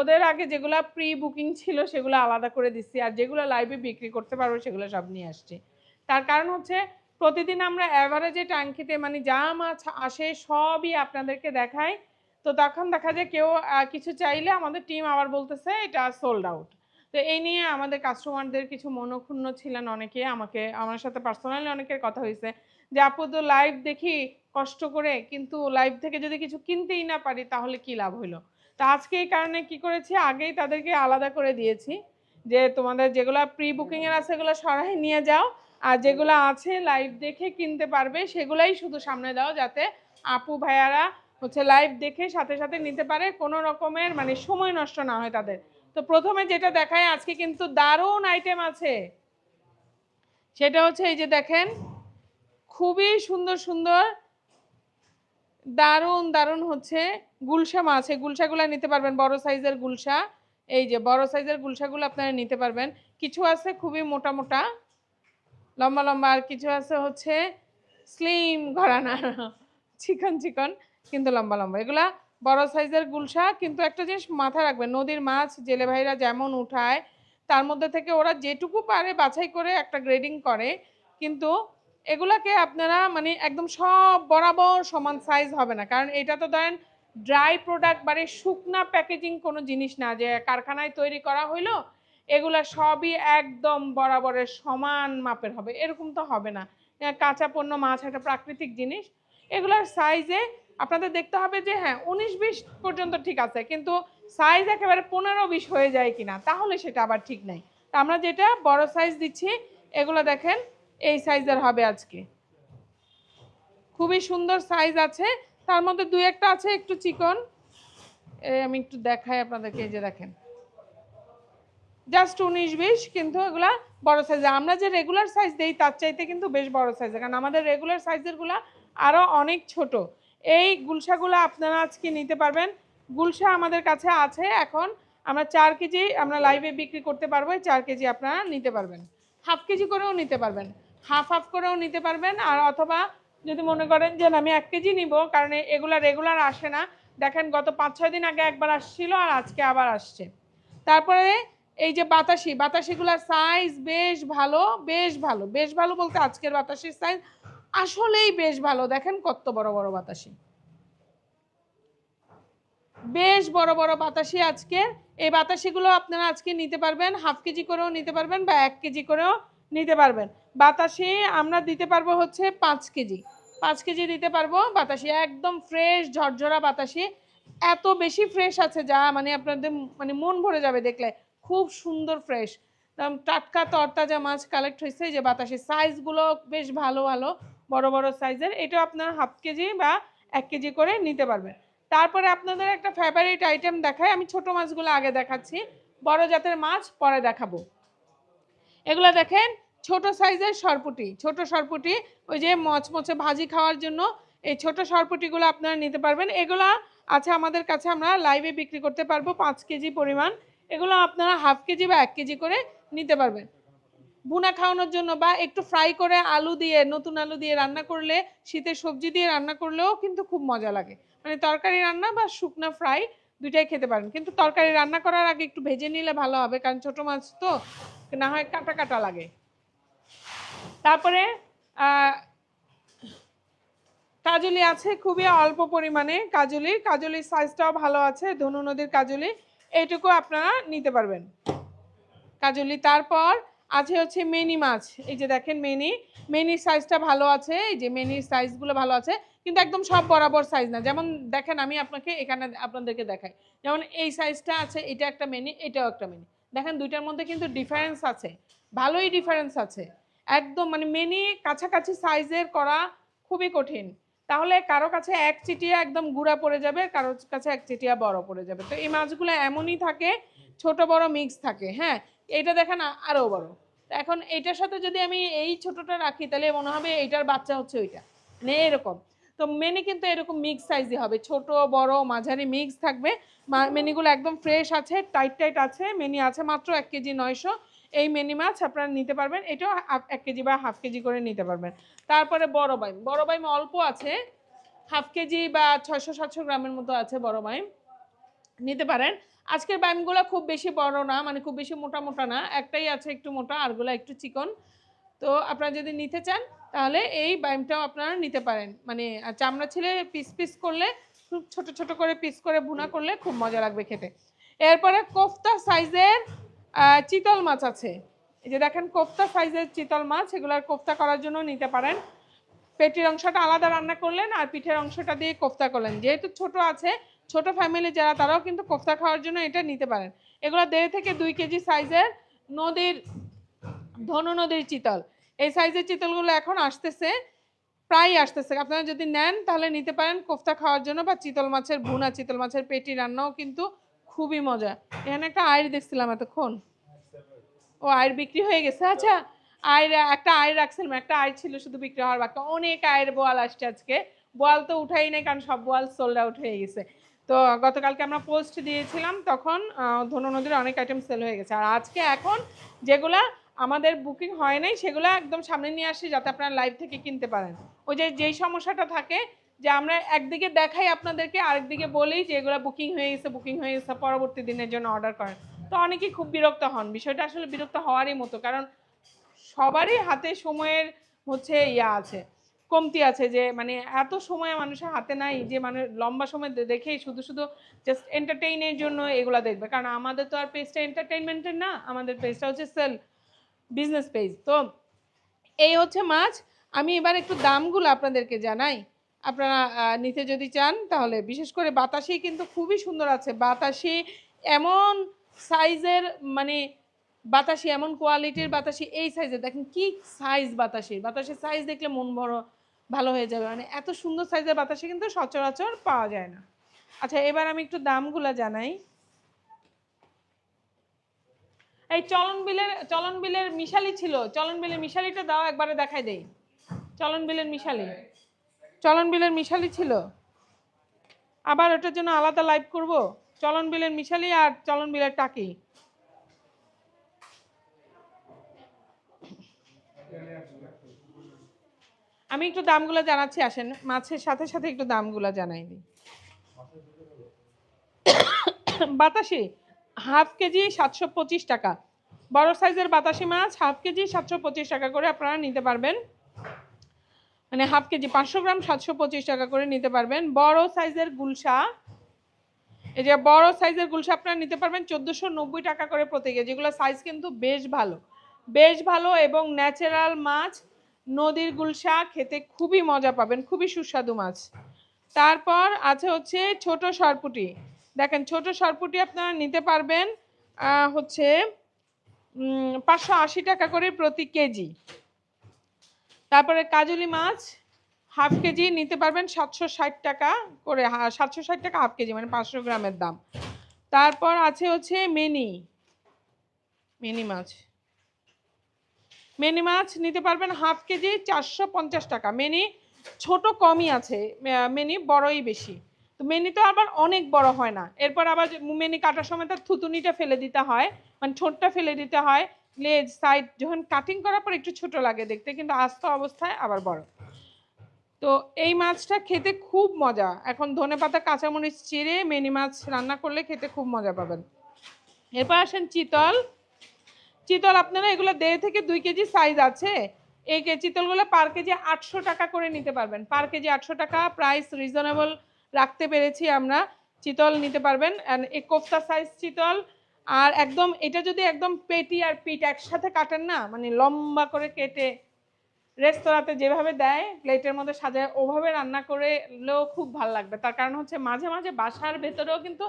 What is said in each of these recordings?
ওদের আগে যেগুলো প্রি বুকিং ছিল সেগুলো আলাদা করে দিচ্ছি আর যেগুলো লাইভে বিক্রি করতে পারব সেগুলো সব নিয়ে আসছি। তার কারণ হচ্ছে প্রতিদিন আমরা অ্যাভারেজে ট্যাঙ্কিতে মানে যা মাছ আসে সবই আপনাদেরকে দেখাই। তো তখন দেখা যায় কেউ কিছু চাইলে আমাদের টিম আবার বলতেছে, এটা সোল্ড আউট তো এই নিয়ে আমাদের কাস্টমারদের কিছু মনক্ষুণ্ণ ছিলেন অনেকে, আমাকে, আমার সাথে পার্সোনালি অনেকের কথা হয়েছে যে, আপু, তো লাইভ দেখি কষ্ট করে, কিন্তু লাইভ থেকে যদি কিছু কিনতেই না পারি, তাহলে কি লাভ হলো তো আজকে এই কারণে কি করেছি? আগেই তাদেরকে আলাদা করে দিয়েছি যে তোমাদের যেগুলো প্রি বুকিং এর আছে সেগুলো সরাই নিয়ে যাও। আর যেগুলো আছে লাইভ দেখে কিনতে পারবে সেগুলাই শুধু সামনে দাও যাতে আপু ভাইয়ারা হচ্ছে লাইভ দেখে সাথে সাথে নিতে পারে। কোনো রকমের মানে সময় নষ্ট না হয় তাদের। তো প্রথমে যেটা দেখায় আজকে কিন্তু দারুণ আইটেম আছে। সেটা হচ্ছে এই যে দেখেন, খুবই সুন্দর সুন্দর, দারুণ দারুণ হচ্ছে গুলশা মাছ, এই গুলশাগুলো নিতে পারবেন, বড় সাইজের গুলশা। এই যে বড় সাইজের গুলশাগুলো আপনারা নিতে পারবেন। কিছু আছে খুবই মোটা মোটা, লম্বা লম্বা, আর কিছু আছে হচ্ছে স্লিম ঘরানা, চিকন চিকন, কিন্তু লম্বা লম্বা। এগুলা বড় সাইজের গুলশা, কিন্তু একটা জিনিস মাথায় রাখবেন, নদীর মাছ, জেলে ভাইরা যেমন উঠায়, তার মধ্যে থেকে ওরা যেটুকু পারে বাছাই করে একটা গ্রেডিং করে, কিন্তু এগুলাকে আপনারা মানে একদম সব বরাবর সমান সাইজ হবে না। কারণ এটা তো ধরেন ড্রাই প্রোডাক্ট মানে শুকনা প্যাকেজিং কোনো জিনিস না, যে কারখানায় তৈরি করা হইল, এগুলা সবই একদম বরাবরের সমান মাপের হবে, এরকম তো হবে না। কাঁচা পণ্য মাছ একটা প্রাকৃতিক জিনিস, এগুলার সাইজে আপনাদের দেখতে হবে যে হ্যাঁ উনিশ বিশ পর্যন্ত ঠিক আছে, কিন্তু সাইজ একেবারে পনেরো বিশ হয়ে যায় কিনা, তাহলে সেটা আবার ঠিক নাই। তা আমরা যেটা বড় সাইজ দিচ্ছি, এগুলো দেখেন, এই সাইজের হবে আজকে। খুবই সুন্দর সাইজ আছে তার মধ্যে দুই একটা আছে, একটু চিকন। আমি একটু দেখাই আপনাদেরকে, এই যে দেখেন। জাস্ট উনিশ বিশ, কিন্তু এগুলা বড় সাইজ আমরা যে রেগুলার সাইজ দেই, তার চাইতে কিন্তু বেশ বড় সাইজ কারণ আমাদের রেগুলার সাইজেরগুলা আরও অনেক ছোট। এই গুলশাগুলো আপনারা আজকে নিতে পারবেন। গুলশা আমাদের কাছে আছে এখন। আমরা চার কেজি আমরা লাইভে বিক্রি করতে পারব। চার কেজি আপনারা নিতে পারবেন। হাফ কেজি করেও নিতে পারবেন। হাফ হাফ করেও নিতে পারবেন। আর অথবা যদি মনে করেন যে আমি এক কেজি নিব, কারণ এগুলা রেগুলার আসে না। দেখেন গত পাঁচ, ছয় দিন আগে একবার আসছিল আর আজকে আবার আসছে। তারপরে এই যে বাতাসি, বাতাসিগুলার সাইজ বেশ ভালো বেশ ভালো বেশ ভালো বলতে আজকের বাতাসির সাইজ আসলেই বেশ ভালো। দেখেন কত বড় বড় বাতাসি। বেশ বড় বড় বাতাসি আজকে এই বাতাসিগুলো আপনারা আজকে নিতে পারবেন, হাফ কেজি করেও নিতে পারবেন বা এক কেজি করেও নিতে পারবেন। বাতাসি আমরা দিতে পারব হচ্ছে পাঁচ কেজি। পাঁচ কেজি দিতে পারব বাতাসি, একদম ফ্রেশ ঝরঝরা বাতাসি। এত বেশি ফ্রেশ আছে যা মানে আপনাদের মানে মন ভরে যাবে দেখলে। খুব সুন্দর ফ্রেশ টাটকা তরতাজা মাছ কালেক্ট হয়েছে যে বাতাসি। সাইজগুলো বেশ ভালো ভালো, বড় বড় সাইজের এটাও আপনারা হাফ কেজি বা এক কেজি করে নিতে পারবেন। তারপরে আপনাদের একটা ফেভারিট আইটেম দেখায় আমি ছোট মাছগুলো আগে দেখাচ্ছি। বড় জাতের মাছ পরে দেখাবো। এগুলো দেখেন, ছোট সাইজের সরপুটি, ছোট সরপুটি, ওই যে মচমচে ভাজি খাওয়ার জন্য এই ছোট সরপুটিগুলো আপনারা নিতে পারবেন। এগুলা আছে আমাদের কাছে, আমরা লাইভে বিক্রি করতে পারব পাঁচ কেজি পরিমাণ। এগুলো আপনারা হাফ কেজি বা এক কেজি করে নিতে পারবেন। বুনা খাওয়ানোর জন্য বা একটু ফ্রাই করে আলু দিয়ে, নতুন আলু দিয়ে রান্না করলে, শীতের সবজি দিয়ে রান্না করলেও কিন্তু খুব মজা লাগে। মানে তরকারি রান্না বা শুকনা ফ্রাই দুইটাই খেতে পারেন। কিন্তু তরকারি রান্না করার আগে একটু ভেজে নিলে ভালো হবে, কারণ ছোট মাছ তো না হয় কাটা কাটা লাগে। তারপরে কাজলি আছে খুবই অল্প পরিমাণে, কাজলি। কাজলির সাইজটাও ভালো আছে, ধনু নদীর কাজলি। এইটুকু আপনারা নিতে পারবেন। কাজলি, তারপর আছে হচ্ছে মেনি মাছ। এই যে দেখেন মেনি। মেনির সাইজটা ভালো আছে, এই যে মেনির সাইজগুলো ভালো আছে, কিন্তু একদম সব বরাবর সাইজ না। যেমন দেখেন আমি আপনাকে এখানে আপনাদেরকে দেখাই। যেমন এই সাইজটা আছে, এটা একটা মেনি, এটাও একটা মেনি। দেখেন দুইটার মধ্যে কিন্তু ডিফারেন্স আছে। ভালোই ডিফারেন্স আছে। একদম মানে মেনি কাছাকাছি সাইজের করা খুবই কঠিন। তাহলে কারও কাছে এক চিটিয়া একদম গুঁড়া পড়ে যাবে কারোর কাছে এক চিটিয়া বড় পড়ে যাবে। তো এই মাছগুলো এমনই থাকে, ছোট বড় মিক্স থাকে হ্যাঁ? এইটা দেখেন আরও বড়। এখন এইটার সাথে যদি আমি এই ছোটটা রাখি, তাহলে মনে হবে এইটার বাচ্চা হচ্ছে ওইটা। মানে এরকম। তো মেনি কিন্তু এরকম মিক্স সাইজই হবে। ছোট, বড়, মাঝারি মিক্স থাকবে। মেনিগুলো একদম ফ্রেশ আছে টাইট টাইট আছে মেনি আছে মাত্র এক কেজি নয়শো। এই মেনি মাছ আপনারা নিতে পারবেন, এটাও এক কেজি বা হাফ কেজি করে নিতে পারবেন। তারপরে বড় বাইম। বড় বাইম অল্প আছে, হাফ কেজি বা ছয়শো, সাতশো গ্রামের মতো আছে বড় বাইম। নিতে পারেন। আজকের ব্যায়ামগুলো খুব বেশি বড় না মানে খুব বেশি মোটা মোটা না। একটাই আছে একটু মোটা আরগুলো একটু চিকন। তো আপনারা যদি নিতে চান তাহলে এই ব্যায়ামটাও আপনারা নিতে পারেন। মানে চামড়া ছিলে পিস পিস করলে, খুব ছোট ছোট করে পিস করে ভুনা করলে খুব মজা লাগবে খেতে। এরপরে কোফতা সাইজের চিতল মাছ আছে। এই যে দেখেন, কোফতা সাইজের চিতল মাছ এগুলার কোফতা করার জন্য নিতে পারেন। পেটির অংশটা আলাদা রান্না করলেন আর পিঠের অংশটা দিয়ে কোফতা করলেন। যেহেতু ছোট আছে, ছোট ফ্যামিলি যারা, তারাও কিন্তু কোফতা খাওয়ার জন্য এটা নিতে পারেন। এগুলো দেড় থেকে দুই কেজি সাইজের নদীর, ধনু নদীর চিতল। এই সাইজের চিতলগুলো এখন আসতেছে প্রায় আসতেছে। আপনারা যদি নেন, তাহলে নিতে পারেন কোফতা খাওয়ার জন্য বা চিতল মাছের ভুনা, চিতল মাছের পেটি রান্নাও কিন্তু খুবই মজা। এখানে একটা আয়ের দেখছিলাম এতক্ষণ। ও আয়ের বিক্রি হয়ে গেছে। আচ্ছা আয়ের একটা আয় রাখছিলাম। একটা আয় ছিল শুধু বিক্রি হওয়ার বাকি। অনেক আয়ের বোয়াল আসছে আজকে। বোয়াল তো উঠাই নাই, কারণ সব বোয়াল সোল্ড আউট হয়ে গেছে। তো গতকালকে আমরা পোস্ট দিয়েছিলাম, তখন ধনু নদীর অনেক আইটেম সেল হয়ে গেছে। আর আজকে এখন যেগুলা আমাদের বুকিং হয় নাই, সেগুলো একদম সামনে নিয়ে আসি যাতে আপনারা লাইভ থেকে কিনতে পারেন। ওই যে, যেই সমস্যাটা থাকে যে, আমরা একদিকে দেখাই আপনাদেরকে, আরেকদিকে বলি যে, এগুলো বুকিং হয়ে গেছে বুকিং হয়ে গেছে, পরবর্তী দিনের জন্য অর্ডার করেন। তো অনেকেই খুব বিরক্ত হন। বিষয়টা আসলে বিরক্ত হওয়ারই মতো, কারণ সবারই হাতে সময়ের হচ্ছে ইয়া আছে, কমতি আছে যে মানে এত সময় মানুষের হাতে নাই যে মানে লম্বা সময় দেখেই শুধু শুধু জাস্ট এন্টারটেইনের জন্য এগুলো দেখবে। কারণ আমাদের তো আর পেজটা এন্টারটেইনমেন্টের না, আমাদের পেজটা হচ্ছে সেল বিজনেস পেজ তো এই হচ্ছে মাছ। আমি এবার একটু দামগুলো আপনাদেরকে জানাই। আপনারা নিতে যদি চান তাহলে বিশেষ করে বাতাসি কিন্তু খুবই সুন্দর আছে। বাতাসি এমন সাইজের মানে বাতাসি এমন কোয়ালিটির বাতাসি এই সাইজের দেখেন কি সাইজ বাতাসির বাতাসের সাইজ দেখলে মন বড় ভালো হয়ে যাবে। মানে এত সুন্দর সাইজের বাতাসি কিন্তু সচরাচর পাওয়া যায় না। আচ্ছা এবার আমি একটু দামগুলো জানাই। এই চলন বিলের চলন বিলের মিশালি ছিল। চলন বিলের মিশালিটা দাও, একবারে দেখাই দেই। চলন বিলের মিশালি। চলন বিলের মিশালি ছিল। আবার ওটার জন্য আলাদা লাইভ করব। চলন বিলের মিশালি আর চলন বিলের টাকি। আমি একটু দামগুলো জানাচ্ছি, আসেন। মাছের সাথে সাথে একটু দামগুলো জানাই দিই। বাতাসি হাফ কেজি সাতশো পঁচিশ টাকা। বড় সাইজের বাতাসি মাছ হাফ কেজি সাতশো পঁচিশ টাকা করে আপনারা নিতে পারবেন। মানে হাফ কেজি পাঁচশো গ্রাম সাতশো পঁচিশ টাকা করে নিতে পারবেন। বড় সাইজের গুলশা। এই যে বড় সাইজের গুলশা আপনারা নিতে পারবেন চোদ্দোশো নব্বই টাকা করে প্রতি কেজি। যেগুলো সাইজ কিন্তু বেশ ভালো। বেশ ভালো এবং ন্যাচারাল মাছ। নদীর গুলশা খেতে খুবই মজা পাবেন। খুবই সুস্বাদু মাছ। তারপর আছে হচ্ছে ছোট সরপুটি। দেখেন, ছোট সরপুটি আপনারা নিতে পারবেন হচ্ছে পাঁচশো আশি টাকা করে প্রতি কেজি। তারপরে কাজলি মাছ, হাফ কেজি নিতে পারবেন সাতশো ষাট টাকা করে সাতশো ষাট টাকা হাফ কেজি মানে পাঁচশো গ্রামের দাম। তারপর আছে হচ্ছে মেনি মেনি মাছ। মেনি মাছ নিতে পারবেন হাফ কেজি চারশো পঞ্চাশ টাকা। মেনি ছোট কমই আছে মেনি বড়ই বেশি। তো মেনি তো আবার অনেক বড় হয় না। এরপর আবার মেনি কাটার সময় তার থুতুনিটা ফেলে দিতে হয় মানে ঠোঁটটা ফেলে দিতে হয়, লেজ, সাইড, যখন কাটিং করার পর একটু ছোট লাগে দেখতে, কিন্তু আস্ত অবস্থায় আবার বড়। তো এই মাছটা খেতে খুব মজা। এখন ধনে পাতা, কাঁচামরিচ চিড়ে মেনি মাছ রান্না করলে খেতে খুব মজা পাবেন। এরপর আসেন চিতল। চিতল আপনারা এগুলো দেড় থেকে দুই কেজি সাইজ আছে। এই চিতলগুলো পার কেজি আটশো টাকা করে নিতে পারবেন। পার কেজি আটশো টাকা প্রাইস রিজনেবল রাখতে পেরেছি আমরা। চিতল নিতে পারবেন। এই কোফতা সাইজ চিতল। আর একদম, এটা যদি একদম পেটি আর পিঠ একসাথে কাটেন না মানে লম্বা করে কেটে রেস্তোরাঁতে যেভাবে দেয়, প্লেটের মধ্যে সাজায়, ওভাবে রান্না করলেও খুব ভালো লাগবে। তার কারণ হচ্ছে মাঝে মাঝে বাসার ভেতরেও কিন্তু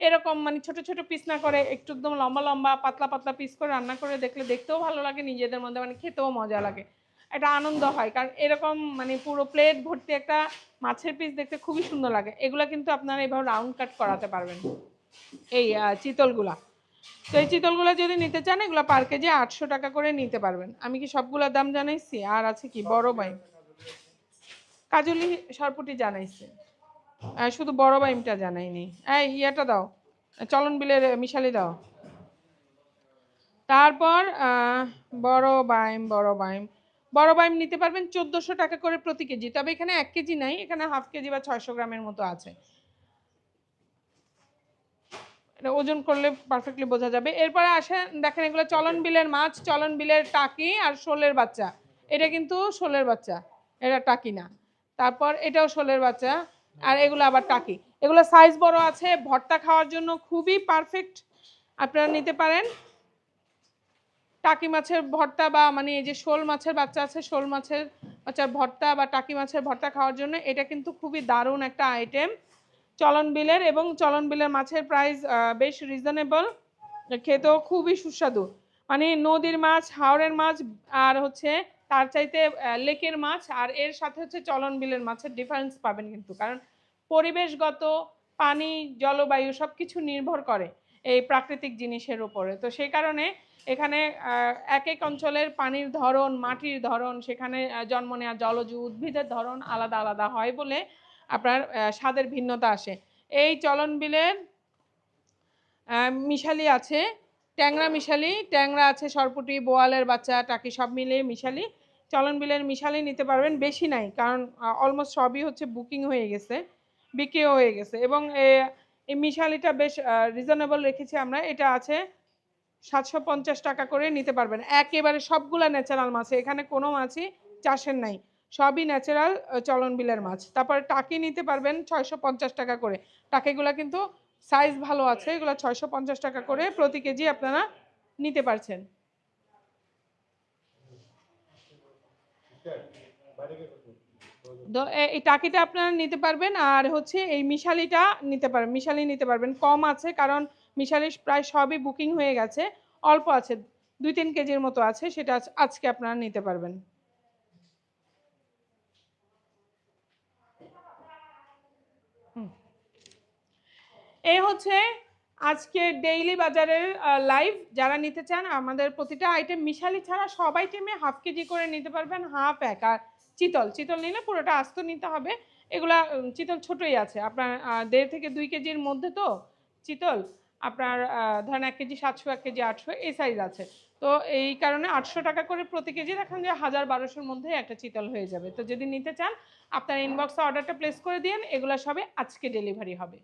এরকম মানে ছোট ছোট পিস না করে, একটু একদম লম্বা লম্বা, পাতলা পাতলা পিস করে রান্না করে দেখলে দেখতেও ভালো লাগে, নিজেদের মধ্যে মানে খেতেও মজা লাগে। একটা আনন্দ হয়। কারণ এরকম মানে পুরো প্লেট ভর্তি একটা মাছের পিস দেখতে খুবই সুন্দর লাগে। এগুলা কিন্তু আপনারা এভাবে রাউন্ড কাট করাতে পারবেন। এই চিতলগুলা। তো এই চিতলগুলো যদি নিতে চান, এগুলো পার কেজি আটশো টাকা করে নিতে পারবেন। আমি কি সবগুলোর দাম জানাইছি? আর আছে কি? বড় বাই কাজলি সরপুটি জানাইছি। শুধু বড় বাইমটা জানাইনি। এই, ইয়েটা দাও। চলন বিলের মিশালি দাও। তারপর বড় বাইম বড় বাইম বড় বাইম নিতে পারবেন চোদ্দোশো টাকা করে প্রতি কেজি। তবে এখানে এক কেজি নাই এখানে হাফ কেজি বা ছয়শো গ্রামের মতো আছে। এটা ওজন করলে পারফেক্টলি বোঝা যাবে। এরপরে আসেন দেখেন এগুলো চলন বিলের মাছ চলন বিলের টাকি আর শোলের বাচ্চা। এটা কিন্তু শোলের বাচ্চা এটা টাকি না। তারপর এটাও শোলের বাচ্চা আর এগুলো আবার টাকি। এগুলো সাইজ বড় আছে ভর্তা খাওয়ার জন্য খুবই পারফেক্ট আপনারা নিতে পারেন। টাকি মাছের ভর্তা বা মানে এই যে শোল মাছের বাচ্চা আছে, শোল মাছের বাচ্চার ভর্তা বা টাকি মাছের ভর্তা খাওয়ার জন্য এটা কিন্তু খুবই দারুণ একটা আইটেম চলন বিলের এবং চলন বিলের মাছের প্রাইস বেশ রিজনেবল খেতেও খুবই সুস্বাদু। মানে নদীর মাছ হাওড়ের মাছ আর হচ্ছে তার চাইতে লেকের মাছ আর এর সাথে হচ্ছে চলন বিলের মাছের ডিফারেন্স পাবেন কিন্তু। কারণ পরিবেশগত, পানি, জলবায়ু সব কিছু নির্ভর করে। এই প্রাকৃতিক জিনিসের উপরে। তো সেই কারণে এখানে এক এক অঞ্চলের পানির ধরন, মাটির ধরন, সেখানে জন্ম নেওয়া জলজ উদ্ভিদের ধরন আলাদা আলাদা হয় বলে আপনার স্বাদের ভিন্নতা আসে। এই চলন বিলের মিশালি আছে, ট্যাংরা মিশালি, ট্যাংরা আছে সরপুটি, বোয়ালের বাচ্চা, টাকি সব মিলিয়ে মিশালি। চলন বিলের মিশালি নিতে পারবেন বেশি নাই, কারণ অলমোস্ট সবই হচ্ছে বুকিং হয়ে গেছে, বিক্রিও হয়ে গেছে এবং এই মিশালিটা বেশ রিজনেবল রেখেছি আমরা। এটা আছে সাতশো পঞ্চাশ টাকা করে নিতে পারবেন। একেবারে সবগুলা ন্যাচারাল মাছ, এখানে কোনো মাছই চাষের নাই। সবই ন্যাচারাল চলন বিলের মাছ। তারপরে টাকি নিতে পারবেন ছয়শো পঞ্চাশ টাকা করে। টাকিগুলা কিন্তু সাইজ ভালো আছে, এগুলো ছয়শো পঞ্চাশ টাকা করে প্রতি কেজি আপনারা নিতে পারছেন। টাকিটা আপনারা নিতে পারবেন আর হচ্ছে এই মিশালিটা নিতে পারবেন, মিশালি নিতে পারবেন। কম আছে কারণ মিশালি প্রায় সবই বুকিং হয়ে গেছে, অল্প আছে, দুই তিন কেজির মতো আছে, সেটা আজকে আপনারা নিতে পারবেন। এই হচ্ছে আজকে ডেইলি বাজারের লাইভ, যারা নিতে চান, আমাদের প্রতিটা আইটেম মিশালি ছাড়া সব আইটেমে হাফ কেজি করে নিতে পারবেন, হাফ এক। আর চিতল চিতল নিলে পুরোটা আস্ত নিতে হবে। এগুলা চিতল ছোটই আছে। আপনার দেড় থেকে দুই কেজির মধ্যে তো চিতল, আপনার ধরেন এক কেজি সাতশো, এক কেজি আটশো, এই সাইজ আছে। তো এই কারণে আটশো টাকা করে প্রতি কেজি দেখেন যে হাজার বারোশোর মধ্যে একটা চিতল হয়ে যাবে। তো যদি নিতে চান, আপনার ইনবক্সে অর্ডারটা প্লেস করে দিন এগুলো সবে আজকে ডেলিভারি হবে।